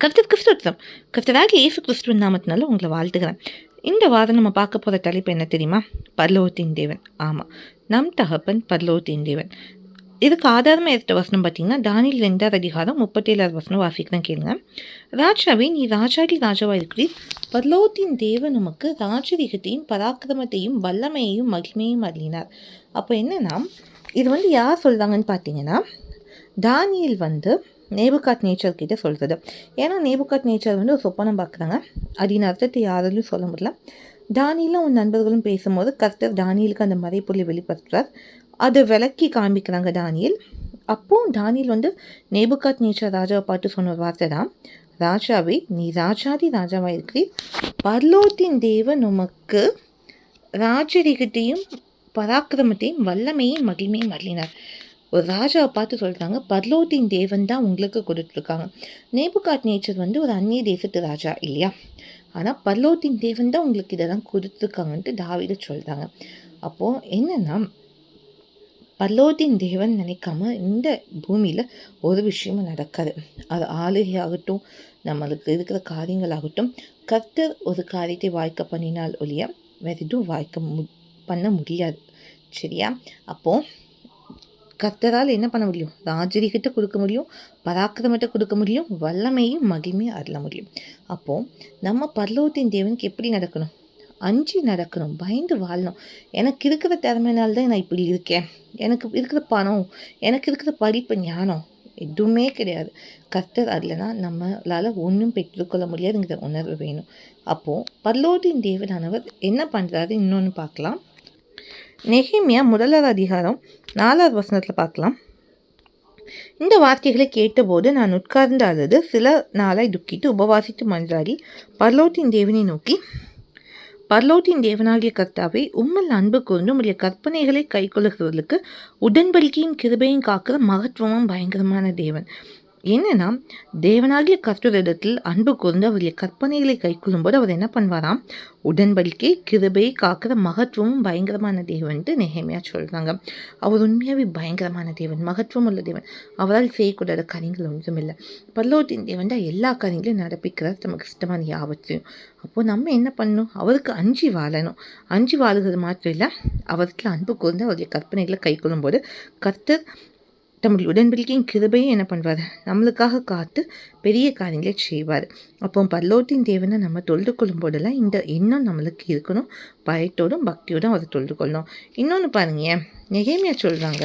கருத்து கிறிஸ்துவம் கர்த்தராகி இயேசு கிறிஸ்துவின் நாமத்தினால உங்களை வாழ்த்துக்கிறேன் இந்த வாரம் நம்ம பார்க்க போகிற தலைப்பு என்ன தெரியுமா? பர்லோகத்தின் தேவன். ஆமாம் நம் தகப்பன் பர்லோகத்தின் தேவன். இதுக்கு ஆதாரமாக எடுத்த வசனம் பார்த்தீங்கன்னா தானியில் ரெண்டாவது அதிகாரம் முப்பத்தேழாவது வசனம் வாசிக்கிறேன் கேளுங்க. ராஜாவே நீ ராஜாடி ராஜாவாக இருக்கிறீர். பர்லோகத்தின் தேவன் உமக்கு ராஜரீகத்தையும் பராக்கிரமத்தையும் வல்லமையையும் மகிமையும் அறியினார் அப்போ என்னன்னா இது வந்து யார் சொல்கிறாங்கன்னு பார்த்தீங்கன்னா தானியல் வந்து நேபுகாத் நேச்சர் கிட்ட சொல்கிறது ஏன்னா நேபுகாட் நேச்சர் வந்து ஒரு சொப்பனம் பார்க்குறாங்க. அப்படின்னு அர்த்தத்தை யாராலையும் சொல்ல முடியல. தானியிலும் உன் நண்பர்களும் பேசும்போது கர்த்தர் தானியலுக்கு அந்த மறைப்பொருளை வெளிப்படுத்துறார். அதை விளக்கி காமிக்கிறாங்க தானியல். அப்போது தானியல் வந்து நேபுகாத் நேச்சர் ராஜாவை பார்த்து சொன்ன வார்த்தை தான். ராஜாவே நீ ராஜாதி ராஜாவாக இருக்கிறீர் பர்லோத்தின் தேவன் உமக்கு ராஜரிகத்தையும் பராக்கிரமத்தையும் வல்லமையும் மகிமையும் மகிழினார் ஒரு ராஜாவை பார்த்து சொல்கிறாங்க பர்லோத்தின் தேவன் தான் உங்களுக்கு கொடுத்துருக்காங்க. நேபுகாட் நேச்சர் வந்து ஒரு அந்நிய தேசத்து ராஜா இல்லையா? ஆனால் பர்லோத்தின் தேவன் தான் உங்களுக்கு இதெல்லாம் கொடுத்துருக்காங்கன்ட்டு தாவிட சொல்கிறாங்க அப்போது என்னென்னா பல்லோத்தின் தேவன் நினைக்காம இந்த பூமியில் ஒரு விஷயமும் நடக்காது. அது ஆளுகை ஆகட்டும் நம்மளுக்கு இருக்கிற காரியங்கள் ஆகட்டும் கர்த்தர் ஒரு காரியத்தை வாய்க்க பண்ணினால் ஒழிய வேறு எதுவும் வாய்க்க மு பண்ண முடியாது. சரியா? அப்போது கர்த்தரால் என்ன பண்ண முடியும்? ராஜரிகிட்ட கொடுக்க முடியும் பராக்கிரமத்தை கொடுக்க முடியும் வல்லமையும் மகிமையும் அருள முடியும். அப்போது நம்ம பர்லோகத்தின் தேவனுக்கு எப்படி நடக்கணும்? அஞ்சு நடக்கணும் பயந்து வாழணும். எனக்கு இருக்கிற திறமையினால தான் நான் இப்படி இருக்கேன். எனக்கு இருக்கிற பணம் எனக்கு இருக்கிற படிப்பு ஞானம் எதுவுமே கிடையாது. கர்த்தர் அதில்னா நம்மளால் ஒன்றும் பெற்றுக்கொள்ள முடியாதுங்கிற உணர்வு வேணும். அப்போது பல்லோட்டின் தேவனானவர் என்ன பண்ணுறாரு இன்னொன்று பார்க்கலாம். நெகிமியா முதலாவது அதிகாரம் நாலாவது வசனத்தில் பார்க்கலாம். இந்த வார்த்தைகளை கேட்டபோது நான் உட்கார்ந்து அழுது சில நாளாய் துக்கிட்டு உபவாசித்து மன்றாடி பர்லோத்தின் தேவனை நோக்கி பர்லோத்தின் தேவனாகிய கர்த்தாவை உம்மல் அன்பு கூர்ந்து உங்களுடைய கற்பனைகளை கைக்கொள்ளுகிறவர்களுக்கு உடன்படிக்கையும் கிருபையும் காக்கிற மகத்துவமும் பயங்கரமான தேவன். என்னென்னா தேவனாகிய கர்த்தரிடத்தில் அன்பு கூர்ந்து அவருடைய கற்பனைகளை கைக்கொள்ளும்போது அவர் என்ன பண்ணுவாராம்? உடன்படிக்கை கிருபை காக்கிற மகத்துவமும் பயங்கரமான தேவன்ட்டு நெகமையாக சொல்கிறாங்க அவர் உண்மையாகவே பயங்கரமான தேவன் மகத்துவம் உள்ள தேவன். அவரால் செய்யக்கூடாத காரியங்கள் ஒன்றும் இல்லை. பல்லோட்டின் தேவன் தான் எல்லா காரியங்களையும் நடப்பிக்கிறார் நமக்கு இஷ்டமான யாவற்றையும். அப்போது நம்ம என்ன பண்ணணும்? அவருக்கு அஞ்சு வாழணும். அஞ்சு வாழுகிறது மாத்திரம் இல்லை அவருக்கு அன்பு கூர்ந்து அவருடைய கற்பனைகளை கைக்கொள்ளும்போது கர்த்தர் நம்முடைய உடன்படிக்கையும் கிருபையும் என்ன பண்ணுவார்? நம்மளுக்காக காத்து பெரிய காரியங்களை செய்வார். அப்போ பல்லோட்டின் தேவனை நம்ம தொழுது கொள்ளும்போதெல்லாம் இந்த எண்ணம் நம்மளுக்கு இருக்கணும். பயத்தோடும் பக்தியோடும் அவரை தொழுது கொள்ளணும். இன்னொன்று பாருங்க நெகைமையாக சொல்கிறாங்க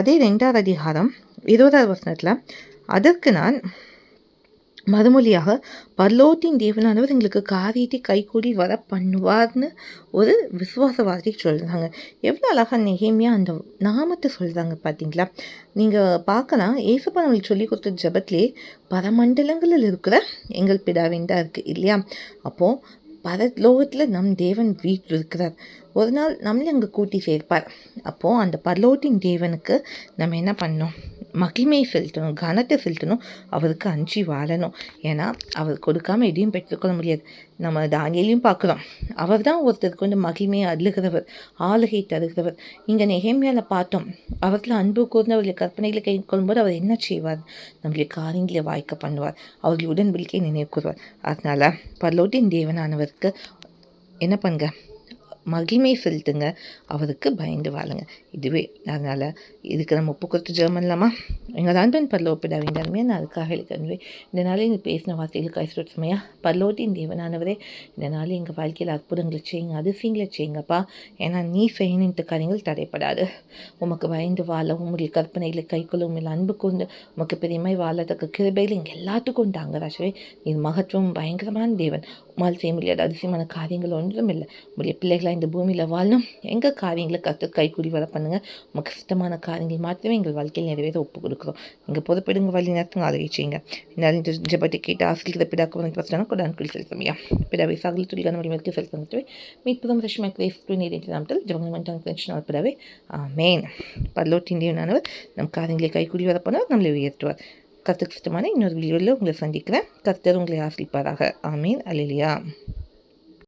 அதே ரெண்டாவது அதிகாரம் இருபதாவது வசனத்தில் அதற்கு நான் மறுமொழியாக பர்லோத்தின் தேவனானவர் எங்களுக்கு காரியத்தை கைகூடி வர பண்ணுவார்னு ஒரு விசுவாச வார்த்தை சொல்கிறாங்க எவ்வளோ அழகாக நெகேமியாக அந்த நாமத்தை சொல்கிறாங்க பார்த்தீங்களா நீங்கள் பார்க்கலாம். ஏசப்பா நம்மளுக்கு சொல்லி கொடுத்த ஜபத்திலே பரமண்டலங்களில் இருக்கிற எங்கள் பிதாவின் தான் இருக்குது இல்லையா? அப்போது பரலோகத்தில் நம் தேவன் வீட்டில் இருக்கிறார். ஒரு நாள் நம்மளே அங்கே கூட்டி சேர்ப்பார். அப்போது அந்த பரலோட்டின் தேவனுக்கு நம்ம என்ன பண்ணோம் மகிமை செலுத்தணும் கனத்தை செலுத்தணும் அவருக்கு அஞ்சு வாழணும். ஏன்னா அவர் கொடுக்காம எதையும் பெற்றுக்கொள்ள முடியாது. நம்ம தானியலையும் பார்க்குறோம் அவர் தான் ஒருத்தருக்கு வந்து மகிமையை அழுகிறவர் ஆளுகை தருகிறவர். இங்கே நெகேமியாவில் பார்த்தோம் அவர்கள் அன்பு கூர்ந்து அவருடைய கற்பனைகளை கை கொள்ளும்போது அவர் என்ன செய்வார்? நம்மளுடைய காரியங்களை வாய்க்க பண்ணுவார் அவர்களுடைய உடன்பிடிக்கை நினைவு கூறுவார் அதனால் பல்லோட்டின் தேவனானவருக்கு என்ன பண்ணுங்க? மகிமை செலுத்துங்க. அவருக்கு பயந்து வாழுங்க. இதுவே அதனால் இதுக்கு நம்ம ஒப்பு கொடுத்து ஜெர்மன்லாமா எங்கள் அன்பன் பல்லோ பிதாவின் நான் அதுக்காக எழுதுவே இந்த நாளில் நீங்கள் பேசின வார்த்தைகளுக்கு கைஸ்ரோட் சமையா? பல்லோட்டின் தேவனானவரே இந்த நாளில் எங்கள் வாழ்க்கையில் அற்புதங்களை செய்யுங்க அதிசயங்களை செய்யுங்கப்பா. ஏன்னா நீ செய்யணுன்ற காரியங்கள் தடைப்படாது உமக்கு பயந்து வாழ உங்களுடைய கற்பனைகளை கைக்கொள்ளும் இல்லை அன்பு கொண்டு உமக்கு பெரியமாய் வாழத்தக்க கிருபையில் இங்கே எல்லாத்துக்கும் உண்டாங்க ராஜவே. நீ மகத்துவம் பயங்கரமான தேவன். உமால் செய்ய முடியாது அதிசயமான காரியங்கள் ஒன்றும் இல்லை. உங்களுடைய பிள்ளைகளாக இந்த பூமியில் வாழணும். எங்கள் காரியங்களை கற்று கைக்கூலி வர பண்ணுங்கள் உமக்கு சுத்தமான காரியங்கள் மாற்றவே எங்கள் வாழ்க்கையில் நிறைவேற ஒப்பு கொடுக்குறோம். எங்கள் பொதுப்படுங்க வழி நேரத்துங்க அதை செய்யுங்க. இந்த ஜபத்தை கேட்டு ஆசிரியர் பிடாக்கு வந்து பிரச்சனை கூட அன்குள் செலுத்தமையா பிடாவை சாகல துளிகான வழிமுறைக்கு செலுத்தவே மீட்பதும் ரஷ்மா கிரேஸ் நீரிட்டு நாமத்தில் ஜபங்கமன் பிடாவே மேன் பல்லோட்டி இந்தியனானவர் நம் காரியங்களை கைக்கூலி வர பண்ணவர் நம்மளை உயர்த்துவார். கற்றுக்கு சுத்தமான இன்னொரு வீடியோவில் உங்களை சந்திக்கிறேன். கர்த்தர் உங்களை ஆசிரிப்பாராக. ஆமீன். அலிலியா